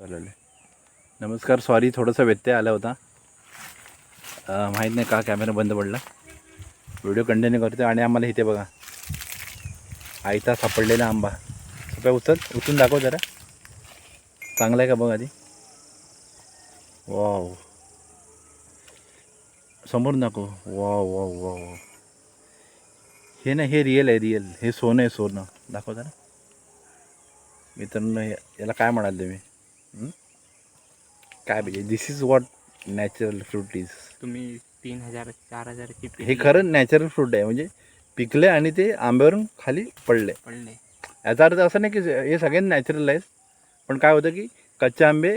चालेल. नमस्कार सॉरी थोडासा व्यत्यय आला होता. माहीत नाही का कॅमेरा बंद पडला? व्हिडिओ कंटिन्यू करतो आणि आम्हाला इथे बघा. आयता सापडलेला आंबा. सोप्या उचल उचलून दाखव जरा. चांगला आहे का बघ आधी? वाव समोर दाखव वाव वाव वाव वाव हे ना हे रिअल आहे रिअल हे सोनं आहे सोनं. दाखव जरा. मित्रांनो याला काय म्हणाल तुम्ही? काय पाहिजे? This is what natural fruit is तुम्ही तीन हजार चार हजारची हे खरं नॅचरल फ्रूट आहे. म्हणजे पिकले आणि ते आंब्यावरून खाली पडले. पडले. याचा अर्थ असं नाही की हे सगळ्यांना नॅचरल आहे पण काय होतं की कच्चे आंबे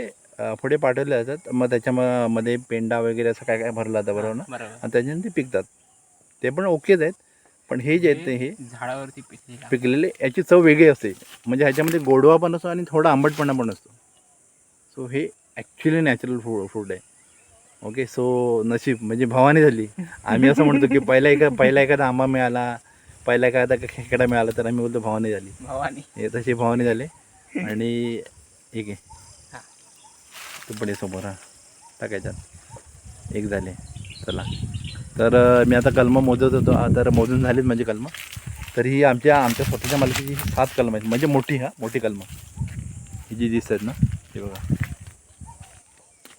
पुढे पाठवले जातात. मग त्याच्यामध्ये पेंडा वगैरे असं काय काय भरलं जातं बरोबर ना? आणि त्याच्याने ते पिकतात. ते पण ओकेच आहेत. पण हे जे आहेत ते हे झाडावरती पिकलेला पिकलेले याची चव वेगळी असते. म्हणजे ह्याच्यामध्ये गोडवा पण असतो आणि थोडा आंबटपणा पण असतो. सो हे ॲक्च्युली नॅचरल फ्रू फ्रूट आहे. ओके सो नशीब म्हणजे भवानी झाली. आम्ही असं म्हणतो की पहिला एका पहिला एखादा आंबा मिळाला पहिला एखादा खेकडा मिळाला तर आम्ही बोलतो भवानी झाली. भवानी. हे तशी भवानी झाले. आणि ठीक आहे. हा. तू पण समोर हा. टाकायच्यात. एक झाले. चला. तर मी आता कलमं मोजत होतो. तर मोजून झालीत म्हणजे कलमं. तर ही आमच्या आमच्या स्वतःच्या मालकीची सात कलमं आहेत. म्हणजे मोठी हा मोठी कलमं. ही जी दिसत आहेत ना हे बघा.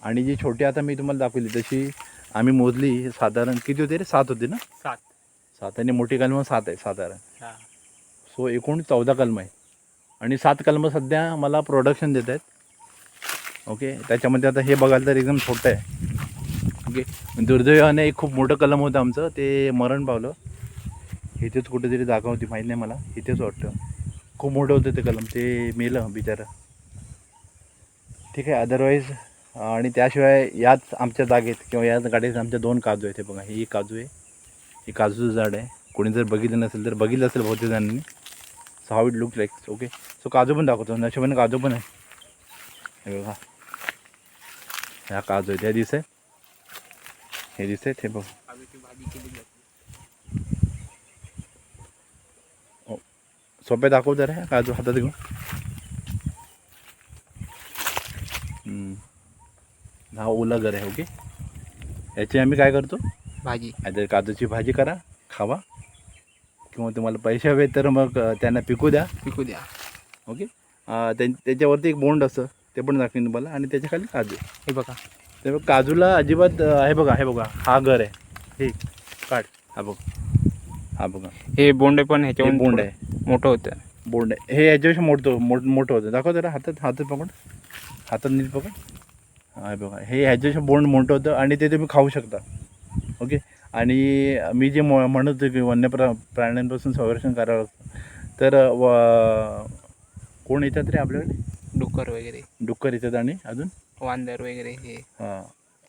आणि जी छोटी आता मी तुम्हाला दाखवली तशी आम्ही मोजली साधारण किती होते रे? सात होते ना? सात. सात आणि मोठी कलमं सात आहे साधारण. हा. सो एकूण चौदा कलमं आहे. आणि सात कलमं सध्या मला प्रोडक्शन देत आहेत. ओके त्याच्यामध्ये आता हे बघाल तर एकदम छोटं आहे. ओके दुर्दैवाने एक खूप मोठं कलम होतं आमचं ते मरण पावलं. इथेच कुठेतरी जागा होती माहीत नाही मला. इथेच वाटतं. खूप मोठं होतं ते कलम ते मेलं बिचारं. ठीक आहे अदरवाईज आणि त्याशिवाय याच आमच्या जागेत किंवा याच गाडीत आमच्या दोन काजू आहेत हे बघा ही काजू आहे हे काजूचं झाड आहे. कोणी जर बघितलं नसेल तर बघितलं असेल बहुतेक जणांनी. So how it look like okay so काजू पण दाखवतो नशिबाने काजू पण आहे. हे बघा. ह्या काजू आहेत ह्या दिसत आहेत. हे दिसत आहेत हे बघ. Oh, सोपे दाखव जरा काजू हातात घेऊन हम्म. हा ओला घर आहे ओके? याची आम्ही काय करतो? भाजी. आता काजूची भाजी करा खावा. किंवा तुम्हाला पैसे हवे तर मग त्यांना पिकू द्या. पिकू द्या. ओके? त्या त्याच्यावरती एक बोंड असतं ते पण दाखवेन तुम्हाला. आणि त्याच्याखाली काजू. हे बघा. ते बघ काजूला अजिबात अ, हे बघा हे बघा हा घर आहे. हे काढ. हा बघ. हा बघा. हे बोंडे पण हे ह्याच्यावर बोंड आहे. मोठं होतं. बोंड आहे. हे याच्यापेक्षा मोठं मोठ मोठं होतं. दाखव जरा हातात हातात पकड. हातात नीट पकड. हा हे बघा. हे ह्याच्यापेक्षा बोंड मोठं होतं आणि ते तुम्ही खाऊ शकता. ओके आणि मी जे म म्हणत होतो की वन्य प्रा प्राण्यांपासून संरक्षण करावं लागतं. तर व कोण येतात रे आपल्याकडे? डुक्कर वगैरे. डुक्कर येतात आणि अजून? वांदर वगैरे हे. हां.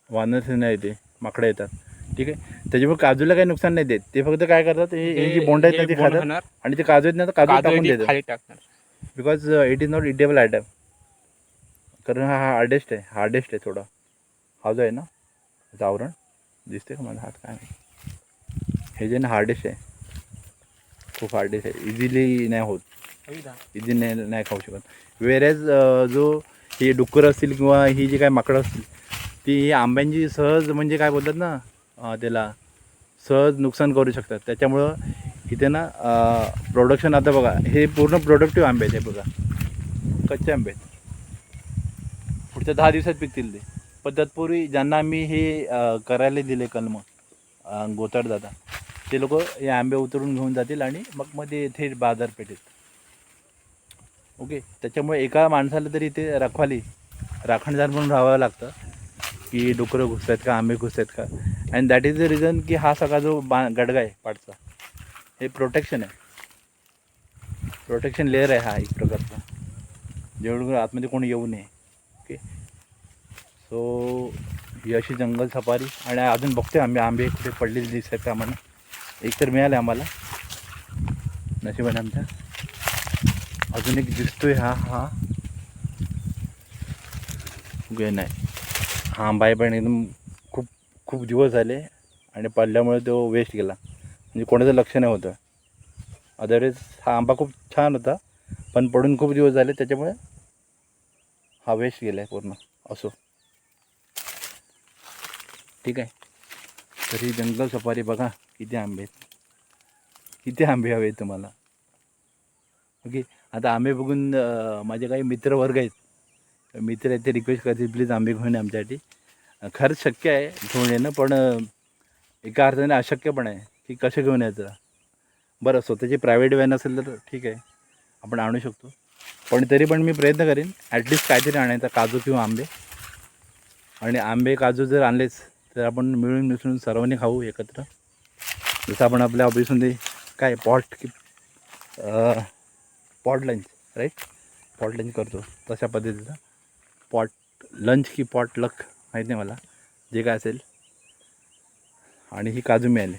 वानरसेना येते माकडं येतात. ठीक आहे? त्याच्यामुळे काजूला काही नुकसान नाही देत. ते फक्त काय करतात हे जी बोंड आहेत ना ती खातात आणि ते काजू आहेत ना तर काजू टाकून देतात. Because it is not eatable item कारण हा हार्डेस्ट आहे हार्डेस्ट आहे थोडा. हा जो आहे ना त्याचं आवरण दिसते का माझा हात काय माहिती. हे जे ना हार्डेस्ट आहे खूप हार्डेस्ट आहे. इझिली नाही होत. इझी नाही नाही खाऊ शकत. वेरेज जो हे डुक्कर असतील किंवा ही जी काय माकडं असतील ती ही आंब्यांची सहज म्हणजे काय बोलतात ना त्याला सहज नुकसान करू शकतात. त्याच्यामुळं इथे ना प्रोडक्शन आता बघा हे पूर्ण प्रोडक्टिव्ह आंबे आहेत हे बघा. कच्चे आंबे आहेत. पुढच्या दहा दिवसात पिकतील ते. पण तत्पूर्वी ज्यांना आम्ही हे करायला दिले कलम गोताड दादा ते लोक हे आंबे उतरून घेऊन जातील आणि मग मध्ये थेट बाजारपेठेत. ओके? त्याच्यामुळे एका माणसाला तरी इथे रखवाली राखणदार म्हणून राहावं लागतं की डुकरं घुसत आहेत का आंबे घुसत आहेत का? And that is the reason की हा सगळा जो बा गडगा आहे पाठचा हे प्रोटेक्शन आहे. प्रोटेक्शन लेअर आहे हा एक प्रकारचा. जेवढं आतमध्ये कोणी येऊ नये. ओके? सो ही अशी जंगल सफारी आणि अजून बघतोय आम्ही आंबे कुठे पडलेले दिसत आहेत आम्हाला एक तर मिळाले आम्हाला. नशिबाने आमच्या अजून एक दिसतोय हा हा. गे नाही. हा आंबा पण एकदम खूप खूप दिवस झाले आणि पडल्यामुळे तो वेस्ट गेला. म्हणजे कोणाचं लक्ष नाही होतं. अदरवाईज हा आंबा खूप छान होता पण पडून खूप दिवस झाले त्याच्यामुळे हा वेस्ट गेला आहे पूर्ण. असो. ठीक आहे. तर ही जंगल सफारी बघा किती आंबे आहेत. किती आंबे हवे आहेत तुम्हाला. ओके आता आंबे बघून माझे काही मित्रवर्ग आहेत. मित्र आहेत ते रिक्वेस्ट करतील प्लीज आंबे घेऊन आमच्यासाठी. खरंच शक्य आहे घेऊन येणं पण एका अर्थाने अशक्य पण आहे की कसं घेऊन यायचं. बरं स्वतःची प्रायव्हेट व्हॅन असेल तर ठीक आहे आपण आणू शकतो. पण तरी पण मी प्रयत्न करेन ॲटलिस्ट काहीतरी आणायचा काजू किंवा आंबे. आणि आंबे काजू जर आणलेच तर आपण मिळून मिसळून सर्वांनी खाऊ एकत्र. जसं आपण आपल्या ऑफिसमध्ये काय पॉट की pot lunch right pot lunch करतो तशा पद्धतीचा. पॉट लंच की पॉट लक माहीत नाही मला. जे काय असेल. आणि ही काजू मिळाले.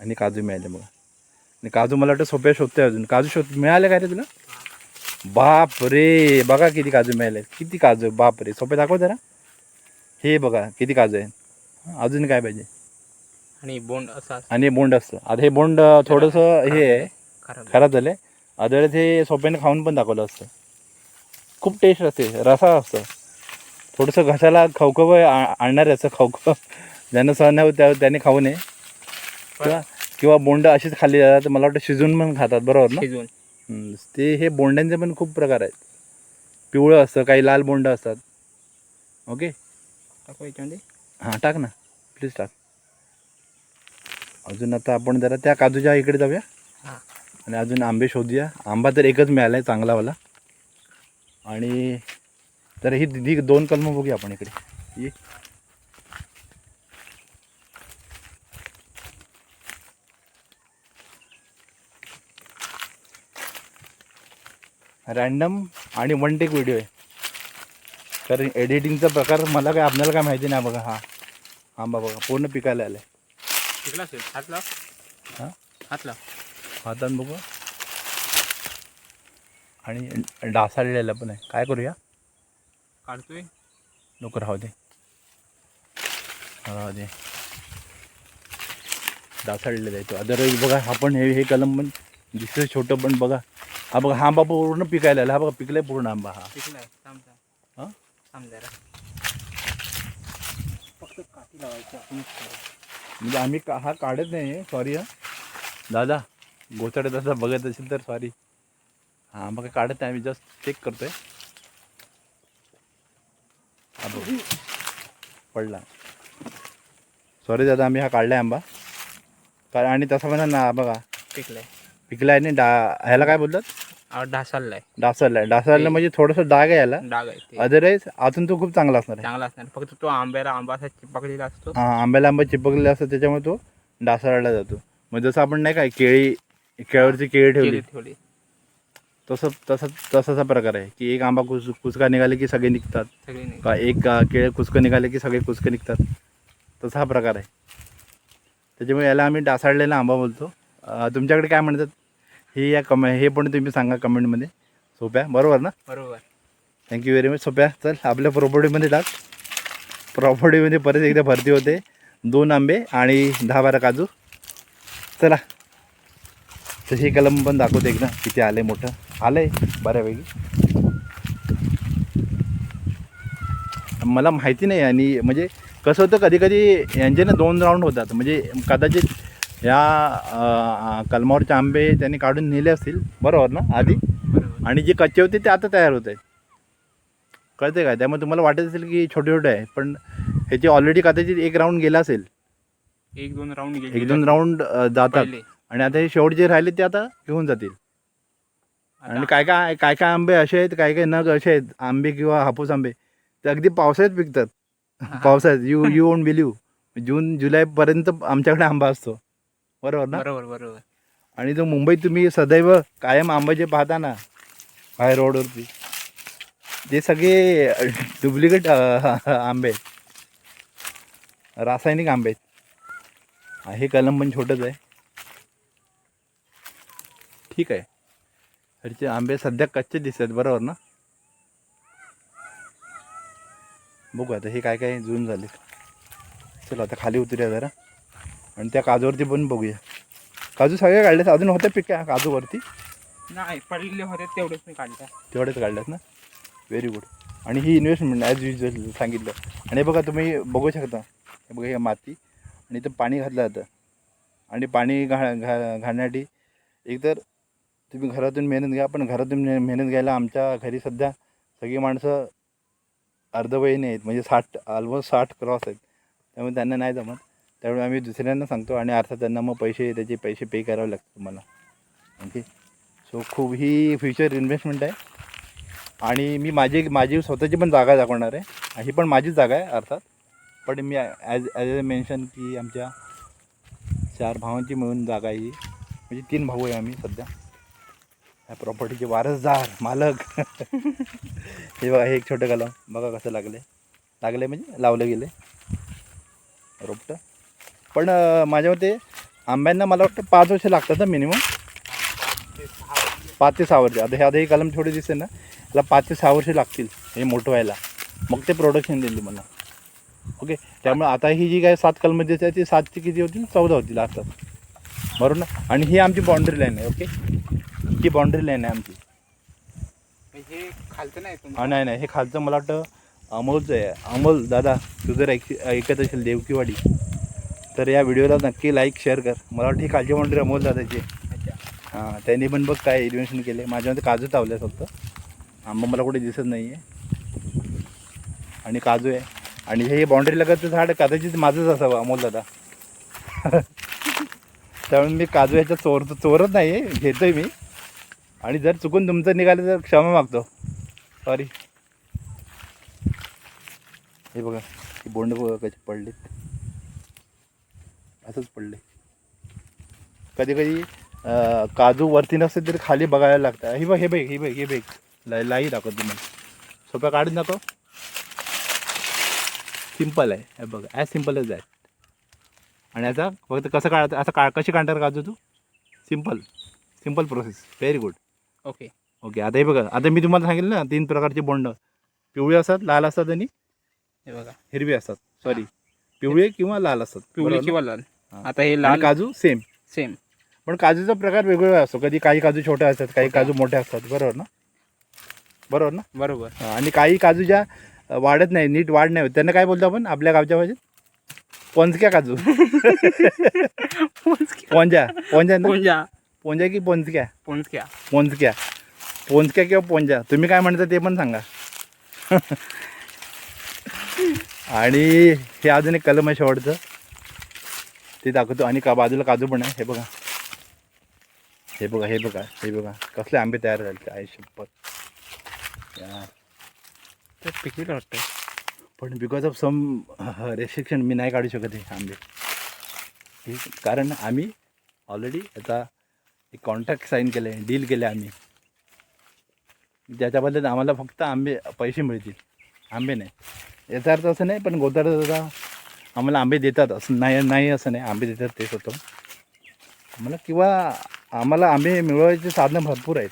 आणि काजू मिळाले मग आणि काजू मला वाटतं सोप्या शोधते अजून. काजू शोध मिळाले काय रे तुला? बाप रे बघा किती काजू मिळाले. किती काजू बाप रे सोपे दाखव जरा. हे बघा किती काजू आहे हं, अजून काय पाहिजे? आणि बोंड असा आणि बोंड असतं. आता हे बोंड थोडंसं हे आहे. खराब झालं. आहे हे सोप्याने खाऊन पण दाखवलं असतं. खूप टेस्ट असते. रसा असतं. थोडंसं घशाला खवखव आणणार असं खवखव. ज्यांना सहन नाही होत त्या त्याने खाऊ नये. किंवा किंवा बोंड अशीच खाल्ली जातात मला वाटतं शिजून पण खातात. बरोबर ना? शिजवून हम्म, ते हे बोंड्यांचे पण खूप प्रकार आहेत. पिवळं असतं काही लाल बोंड असतात. ओके? टाकू याच्यामध्ये? हां टाक ना. प्लीज टाक. अजून आता आपण जरा त्या काजूच्या इकडे जाऊया. हां. आणि अजून आंबे शोधूया. आंबा तर एकच मिळाला आहे चांगलावाला. आणि तर ही दिदी दोन कलमं बघूया आपण इकडे. ये. रॅन्डम आणि वन टेक व्हिडिओ आहे. कारण एडिटिंगचा प्रकार मला काय आपल्याला काय माहिती नाही बघा हा. आंबा बघा पूर्ण पिकायला आला आहे शिकला असेल. हात लाव. हां? हात लाव. हातात बघू. आणि डासाळलेलं पण आहे. काय करूया? काढतोय. नको राहू दे. राहू दे. डासाळलेलं आहे तो. अदरवाईज बघा हा पण हे हे कलम पण दिसतं छोटं पण बघा. हा बघा हा आंबा पूर्ण पिकायला आला. हा बघा पिकलाय पूर्ण आंबा हा. थांब. हां? थांब जरा फक्त काठी लावायची आपण म्हणजे आम्ही का हा काढत नाही सॉरी हा. दादा गोचाडत असं बघत असेल तर सॉरी हा मग काढत नाही आम्ही जस्ट चेक करतोय. हा बघ. पडला. सॉरी दादा आम्ही हा काढलाय आंबा. का आणि तसा म्हणा ना बघा. पिकलाय. पिकलाय आणि डा ह्याला काय बोलतात? आवर ढासाललाय डासाळलाय डासाळला म्हणजे थोडंसं डाग आहे याला. डाग आहे अदरवाईज अजून तो खूप चांगला असणार आहे. चांगला असणार फक्त तो आंब्याला आंबा असा चिपकलेला असतो. हा आंब्याला आंबा चिपकलेला असतो त्याच्यामुळे तो डासाळला जातो. मग जसं आपण नाही काय केळी केळवरची केळी ठेवली. तसं तसं तसाचा प्रकार आहे की एक आंबा कुस कुचका निघाले की सगळे निघतात. सगळी का एक केळ कुचकं निघाले की सगळे कुचकं निघतात. तसा हा प्रकार आहे. त्याच्यामुळे याला आम्ही डासाळलेला आंबा बोलतो. तुमच्याकडे काय म्हणतात? हे या कमे हे पण तुम्ही सांगा कमेंटमध्ये. सोप्या? बरोबर ना? बरोबर. थँक्यू व्हेरी मच सोप्या. चल आपल्या प्रॉपर्टीमध्ये टाक. प्रॉपर्टीमध्ये परत एकदा भरती होते. दोन आंबे आणि दहा बारा काजू. चला. तर हे कलम पण दाखवते एकदा किती आलं आहे मोठं. आलं आहे बऱ्यापैकी. मला माहिती नाही आणि म्हणजे कसं होतं कधी कधी यांचे ना दोन राऊंड होतात. म्हणजे कदाचित या अं, कलमावरचे आंबे त्यांनी काढून नेले असतील. बरोबर ना आधी? आणि जे कच्चे होते ते आता तयार होत. आहेत कळते काय? त्यामुळे तुम्हाला वाटत असेल की छोटे छोटे आहे पण ह्याची ऑलरेडी कदाचित एक राऊंड गेला असेल. एक दोन राऊंड गेले. एक दोन राऊंड जातात. आणि आता हे शेवट जे राहिले ते आता घेऊन जातील. आणि काय काय काय काय आंबे असे आहेत काय काय नग असे आहेत आंबे किंवा हापूस आंबे ते अगदी पावसाळ्यात पिकतात. पावसाळ्यात you you won't believe June जुलैपर्यंत आमच्याकडे आंबा असतो. बरोबर ना? बरोबर बरोबर. आणि जो मुंबईत तुम्ही सदैव कायम आंबे जे पाहता ना बाहेर रोडवरती. ते सगळे डुप्लिकेट आंबे. आहेत रासायनिक आंबे. आहेत हा, हे कलम पण छोटंच आहे. ठीक आहे. ह्याचे आंबे सध्या कच्चे दिसतात बरोबर ना? बघू आता हे काय काय जून झाले चला आता खाली उतरूया जरा. आणि त्या काजूवरती पण बघूया. काजू सगळे काढले अजून होते पिक काजूवरती? नाही पडलेले होते तेवढेच मी काढल्या तेवढेच काढल्यात ना? व्हेरी गुड आणि ही इन्व्हेस्टमेंट ॲज युजल सांगितलं. आणि हे बघा तुम्ही बघू शकता. हे बघा हे माती. आणि इथं पाणी घातलं जातं. आणि पाणी घा घा घालण्यासाठी एकतर तुम्ही घरातून मेहनत घ्या पण घरातून मेहनत घ्यायला आमच्या घरी सध्या सगळी माणसं अर्धवयीने आहेत. म्हणजे साठ ऑलमोस्ट साठ क्रॉस आहेत. त्यामुळे त्यांना नाही जमत. त्यामुळे आम्ही दुसऱ्यांना सांगतो आणि अर्थात त्यांना मग पैसे त्याचे पैसे पे करावे लागतात तुम्हाला. ओके सो खूप ही फ्युचर इन्व्हेस्टमेंट आहे. आणि मी माझी माझी स्वतःची पण जागा दाखवणार आहे. ही पण माझीच जागा आहे अर्थात. पण मी ॲज ॲज अ मेन्शन की आमच्या चार भावांची मिळून जागा आहे ही म्हणजे तीन भाऊ आहे आम्ही सध्या. ह्या प्रॉपर्टीचे वारसदार मालक. हे बघा हे एक छोटं कलम. बघा कसं लागले. लागले म्हणजे लावलं गेले. रोपटं. पण माझ्या मते आंब्यांना मला वाटतं पाच वर्ष लागतात ना मिनिमम. पाच ते सहा वर्ष. आता हे आता हे कलम थोडे दिसते ना त्याला पाच ते सहा वर्ष लागतील हे मोठं व्हायला. मग ते प्रोडक्शन देईल मला ओके त्यामुळे आता ही जी काय सात कलम दिसत ती सातची किती होतील? चौदा होतील अर्थात बरोबर ना? आणि ही आमची बाउंड्री लाईन आहे ओके ही बाउंड्री लाईन आहे आमची. हे खालचं नाही नाही नाही. हे खालचं मला वाटतं अमोलचं आहे. अमोल दादा तू जर ऐक ऐकत असेल देवकीवाडी. तर या व्हिडिओला नक्की लाईक शेअर कर. मला वाटतं ही मंडळी बाउंड्री अमोल दादाची. हां त्यांनी पण बघ काय इन्व्हेन्शन केले. माझ्यामध्ये काजू तावले फक्त. आंबा मला कुठे दिसत नाही आहे आणि काजू आहे. आणि हे बाउंड्री लगत झाड कदाचित माझंच असावं अमोल दादा. त्यामुळे मी काजू ह्याच्या चोर चोरत नाही आहे घेतोय मी. आणि जर चुकून तुमचं निघालं तर क्षमा मागतो. सॉरी हे बघा बोंड पडलेत कशी असंच पडले कधी कधी काजू वरती नसते तरी खाली बघायला लागतं. हे बघ हे बघ हे बघ हे बघ. लाई लाई दाखव तुम्हाला सोप्या काढून दाखव. सिंपल आहे. हे बघ ॲज सिंपल एज दॅट आणि याचा फक्त कसं काढायचं असं का कशी काढणार काजू तू? Simple simple process very good okay okay आता हे बघा. आता मी तुम्हाला सांगितलं ना तीन प्रकारचे बोंड. पिवळी असतात लाल असतात आणि हे बघा. हिरवी असतात. सॉरी पिवळे किंवा लाल असतात. पिवळी? किंवा लाल. आता हे लाल काजू सेम सेम पण काजूचा प्रकार वेगवेगळा असतो. कधी काही काजू छोटे असतात काही काजू मोठे असतात. बरोबर ना? बरोबर ना? बरोबर. हा, आणि काही काजू ज्या वाढत नाही नीट वाढ नाही होत. त्यांना काय बोलतो आपण? आपल्या गावच्या भाषेत? पोंचक्या काजू. पोंजा. पोंजा ना? पोंजा. पोंजा की पोंचक्या पोंजक्या. पोंचक्या पोंचक्या किंवा पोंजा. तुम्ही काय म्हणता ते पण सांगा. आणि हे अजून एक कलम आहे शेवटचं ते दाखवतो. आणि का बाजूला काजू पण आहे. हे बघा. हे बघा हे बघा हे बघा. कसले आंबे तयार झाले आहे शपथ. यार. तर पिकविलं वाटतं पण बिकॉज ऑफ सम रेस्ट्रिक्शन मी नाही काढू शकत हे आंबे. कारण आम्ही ऑलरेडी याचा एक कॉन्ट्रॅक्ट साईन केलं आहे डील केलं आहे आम्ही. ज्याच्याबद्दल आम्हाला फक्त आंबे पैसे मिळतील. आंबे नाही. याचा अर्थ असं नाही पण गोतार आम्हाला आंबे देतात असं नाही नाही असं नाही. आंबे देतात तेच होतं. आम्हाला किंवा आम्हाला आंबे मिळवायचे साधनं भरपूर आहेत.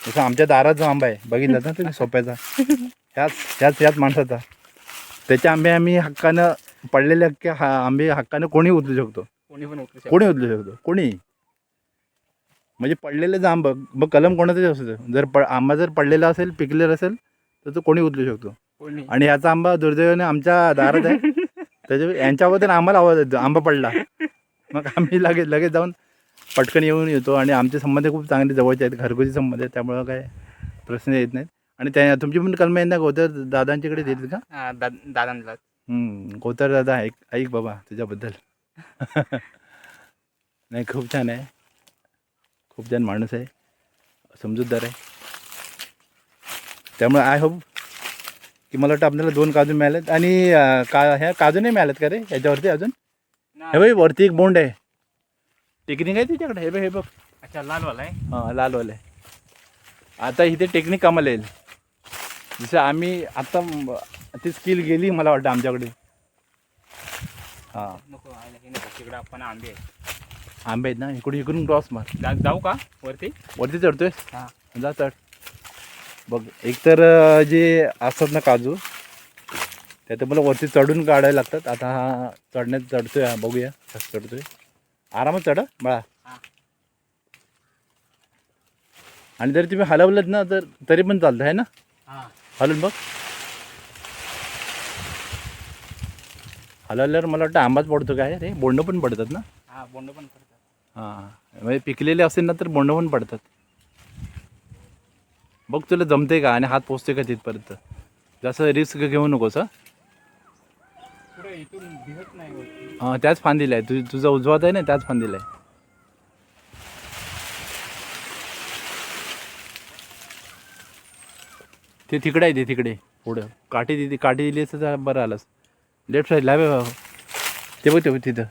जसं आमच्या दारात जो आंबा आहे बघितलं ना तुम्ही? सोप्याचा. ह्याच ह्याच ह्याच माणसाचा. त्याचे आंबे आम्ही हक्कानं पडलेले हक्के हा आंबे हक्कानं कोणी उचलू शकतो? कोणी पण उचलू. कोणी उचलू शकतो? कोणी? म्हणजे पडलेले जे आंबं मग कलम कोणाचंच असू दे. जर प आंबा जर पडलेला असेल पिकलेला असेल तर तो कोणी उचलू शकतो? आणि ह्याचा आंबा दुर्दैवाने आमच्या दारात आहे. त्याच्या यांच्याबद्दल आम्हाला आवाज येतो. आंबा पडला. मग आम्ही लगेच लगेच जाऊन पटकन येऊन येतो आणि आमचे संबंध खूप चांगले जवळचे आहेत. घरगुती संबंध आहेत. त्यामुळं काय प्रश्न येत नाहीत. आणि त्या तुमची पण कलम यंदा गोतर दादांच्याकडे देतील का? हा, दादांना. गोतर दादा ऐक ऐक बाबा तुझ्याबद्दल. नाही खूप छान आहे. खूप छान माणूस आहे. समजूतदार आहे. त्यामुळे आय होप की मला वाटतं आपल्याला दोन काजू मिळालेत. आणि अं, का ह्या काजू नाही मिळालेत का रे? ह्याच्यावरती अजून? हे बघ वरती एक बोंड आहे. टेक्निक आहे तुझ्याकडे हे बघ हे बघ. अच्छा लालवाला आहे. हां लालवाले आता इथे टेक्निक कामाला येईल. जसं आम्ही आता म- ती स्किल गेली मला वाटतं आमच्याकडे. हां. नको आयला हे नको तिकडं आपण आंबे आहेत. आंबे आहेत ना? इकडून इकडून क्रॉस मार. जा जाऊ का? वरती? वरती चढतोय हा. जा चढ. बघ एकतर जे असतात ना काजू त्या तर मला वरती चढून काढायला लागतात. आता हा चढण्यात चढतोय हा बघूया कसं चढतोय. आरामात चढ बाळा. आणि जरी तुम्ही हलवलं ना तर तरी पण चालतं आहे ना? हा. हलवून बघ. हलवल्यावर मला वाटतं आंबाच पडतो काय? रे बोंड पण पडतात ना? हा बोंड पण करतात हां. म्हणजे पिकलेले असेल ना तर बोंड पण पडतात. बघ तुला जमते का? आणि हात पोचते का तिथपर्यंत जास्त रिस्क घेऊ नकोस हां. हां त्याच फांदीला आहे. तुझ तुझा उजवात आहे ना त्याच फांदीला आहे. ते तिकडे आहे ते तिकडे. पुढं. काठी दिली काठी दिली असतं तर बरं आलंस. लेफ्ट साईडला आहे बघ. ते बघ ते बघ तिथं.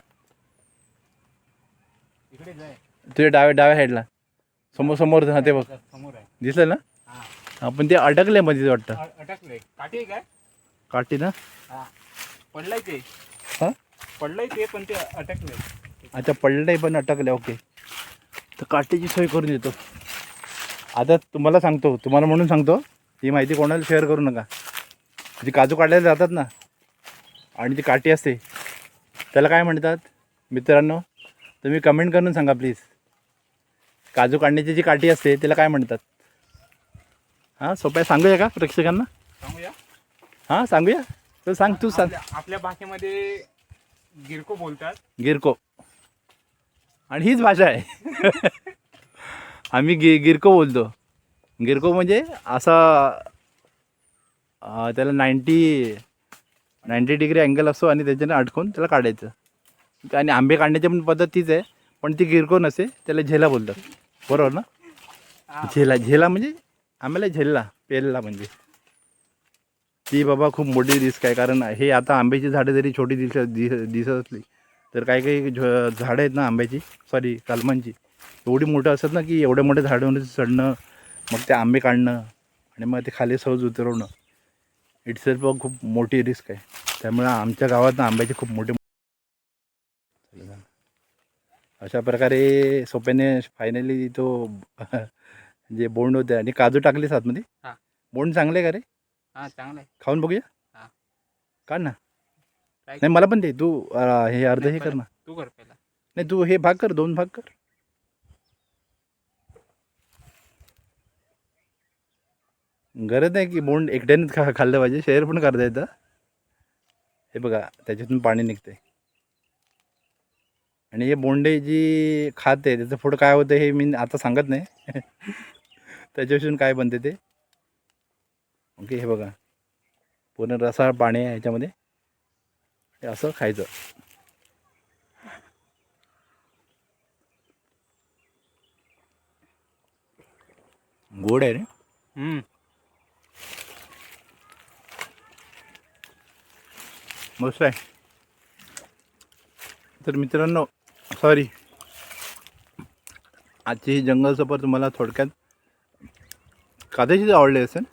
तुझ्या डाव्या डाव्या साईडला समोर समोर ते बघ. दिसलं ना? हा हां पण ते अडकले मध्ये वाटतं. अ- अटकलंय काठी आहे काय? काठी ना? हा. पडलाय ते. हां? पडलाय ते पण ते अटकलंय अच्छा पडलंय पण अटकले ओके. तर काठीची सोय करून देतो. आता तुम्हाला सांगतो तुम्हाला म्हणून सांगतो ही माहिती कोणाला शेअर करू नका. जी काजू काढायला जातात ना आणि ती काठी असते त्याला काय म्हणतात? मित्रांनो तुम्ही कमेंट करून सांगा प्लीज काजू काढण्याची जी काठी असते त्याला काय म्हणतात? हां सोप्या सांगूया का प्रेक्षकांना? सांगूया? हां सांगूया. तर सांग तू सांग. आपल्या- आपल्या भाषेमध्ये गिरको बोलतात. गिरको. आणि हीच भाषा आहे. आम्ही gi गिरको बोलतो. गिरको म्हणजे असा अं, त्याला नाईंटी नाईंटी डिग्री अँगल असतो आणि त्याच्याने अडकून त्याला काढायचं. आणि आंबे काढण्याची पण पद्धत तीच आहे. पण ती गिरको नसते त्याला झेला बोलतात. बरोबर ना? हा, झेला झेला म्हणजे आम्हाला झेलला पेलला म्हणजे. ती बाबा खूप मोठी रिस्क आहे कारण हे आता आंब्याची झाडं जरी छोटी दिसत दिस दिसत असली तर काही काही झ झाडं आहेत ना आंब्याची सॉरी कलमांची. एवढी मोठं असतात ना की एवढ्या मोठ्या झाडावर चढणं मग ते आंबे काढणं आणि मग ते खाली सहज उतरवणं. इटसेल्फ खूप मोठी रिस्क आहे. त्यामुळे आमच्या गावात ना आंब्याचे खूप मोठे अशा प्रकारे सोप्याने फायनली तो जे बोंड होते आणि काजू टाकलीस आतमध्ये हा. बोंड चांगले का रे? हा चांगलं आहे. खाऊन बघूया. हा. काढ ना. Try नाही मला पण दे. तू अं, हे अर्ध हे नाही, कर ना. तू कर पहिला. नाही तू हे भाग कर दोन भाग कर. गरज नाही की बोंड एकट्यानेच खा खाल्लं पाहिजे. शेअर पण करता येतं. हे बघा त्याच्यातून पाणी निघते आणि हे बोंडे जी खाते त्याचं पुढं काय होतं हे मी आता सांगत नाही. त्याच्यापासून काय बनते ते? ओके हे बघा. पूर्ण रसाळ पाणी आहे ह्याच्यामध्ये हे असं खायचं. गोड आहे रे. मस्त आहे. तर मित्रांनो सॉरी आजची ही जंगल सफर तुम्हाला थोडक्यात कदाचित आवडली असेल.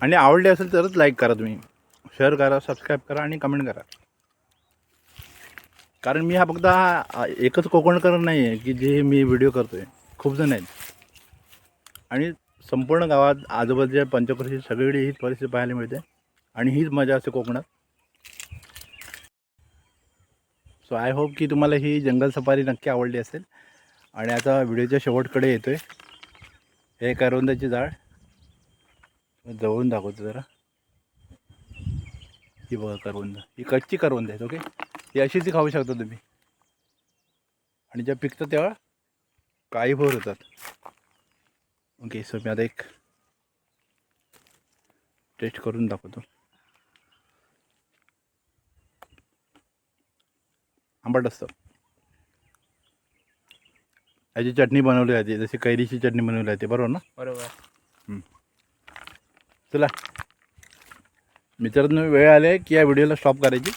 आणि आवडली असेल तरच लाईक करा तुम्ही. शेअर करा सबस्क्राईब करा आणि कमेंट करा. कारण मी हा फक्त हा एकच कोकणकर नाही आहे की जे मी व्हिडिओ करतो आहे खूप जण आहेत. आणि संपूर्ण गावात आजूबाजूच्या पंचक्रोशी सगळीकडे हीच परिस्थिती पाहायला मिळते. आणि हीच मजा असते कोकणात. सो आय होप की तुम्हाला ही जंगल सफारी नक्की आवडली असेल. आणि आता व्हिडिओच्या शेवटकडे येतो आहे हे करवंदाची जाळ जवळून दाखवतो जरा. ही बघा करवंद ही कच्ची करवंद आहेत ओके? ही अशीच खाऊ शकता तुम्ही. आणि ज्या पिकतं तेव्हा काही भोर होतात. ओके सो मी आता एक टेस्ट करून दाखवतो. आंबट असतं. याची चटणी बनवली जाते. जशी कैरीची चटणी बनवली जाते. बरोबर ना? बरोबर. चला. मित्रांनो वेळ आले की या व्हिडिओला स्टॉप करायची.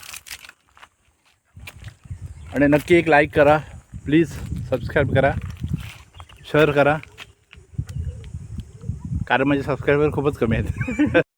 आणि नक्की एक लाईक करा. प्लीज सबस्क्राईब करा. शेअर करा. कारण माझे सबस्क्रायबर खूपच कमी आहेत.